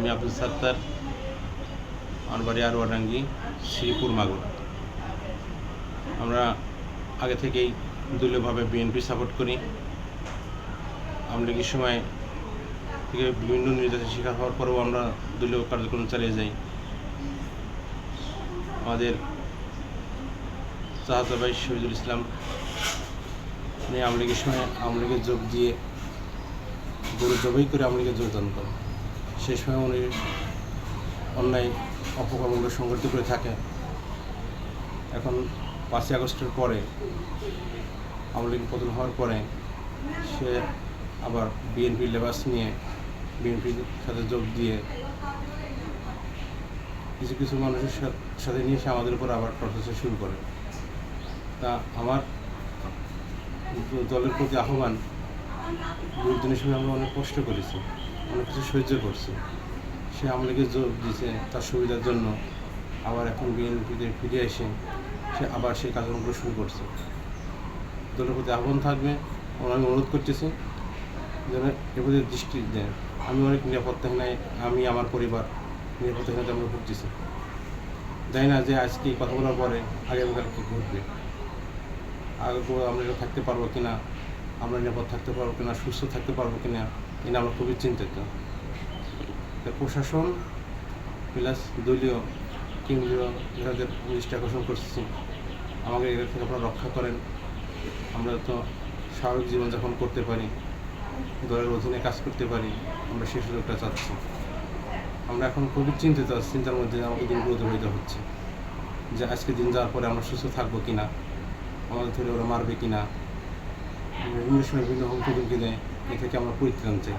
আমি আব্দুল সাত্তার আমার বাড়ি আরওয়াডাঙ্গি শ্রীপুর মাগুর। আমরা আগে থেকেই দলীয়ভাবে বিএনপি সাপোর্ট করি। আমলিগের সময় থেকে বিভিন্ন নির্যাতনের শিকার হওয়ার পরেও আমরা দলীয় কার্যক্রম চালিয়ে যাই। আমাদের চাহাতা ভাই শহীদুল ইসলাম উনি আমলিগের সময় আমলিগে যোগ দিয়ে গরু জবাই করে আমলিগে যোগদান করেন। সেই সময় উনি অন্যায় অপকর্মগুলো সংগঠিত করে থাকে এখন পাঁচই আগস্টের পরে আওয়ামী লীগ পতন হওয়ার পরে সে আবার বিএনপি লেবাস নিয়ে বিএনপির সাথে যোগ দিয়ে কিছু কিছু মানুষের সাথে নিয়ে সে আমাদের উপর আবার প্রচেষ্টা শুরু করে। তা আমার দলের প্রতি আহ্বান দুর্দিনের সময় আমরা অনেক কষ্ট করেছি। অনেক কিছু সহ্য করছি। সে আমলিকে যোগ দিয়েছে তার সুবিধার জন্য। আবার এখন বিএনপিতে ফিরে এসে সে আবার সেই কাজকর্মগুলো শুরু করছে। দলের প্রতি আহ্বান থাকবে আমি অনুরোধ করতেছি যেন এর প্রতি দৃষ্টি দেন। আমি অনেক নিরাপত্তাহীনায় আমি আমার পরিবার নিরাপত্তাহীনতা আমরা ভুগতেছি জানি না যে আজকে কথা বলার পরে আগামীকাল কী ঘটবে। আগে আমরা থাকতে পারব কিনা আমরা নিরাপদ থাকতে পারব কিনা সুস্থ থাকতে পারব কিনা এটা আমরা খুবই চিন্তিত। প্রশাসন প্লাস দলীয় কেন্দ্রীয় বিভাগের দৃষ্টি আকর্ষণ করছি আমাকে এর থেকে আপনারা রক্ষা করেন। আমরা তো স্বাভাবিক জীবনযাপন করতে পারি দলের অধীনে কাজ করতে পারি আমরা সেই সুযোগটা চাচ্ছি। আমরা এখন খুবই চিন্তিত আছি, চিন্তার মধ্যে আমাকে দিনগুলো অতিবাহিত হচ্ছে। যে আজকে দিন যাওয়ার পরে আমরা সুস্থ থাকব কিনা আমাদের ধরে ওরা মারবে কিনা বিভিন্ন সময় বিভিন্ন হুমকি দিলে দেয় এ থেকে আমরা পরিত্রাণ চাই।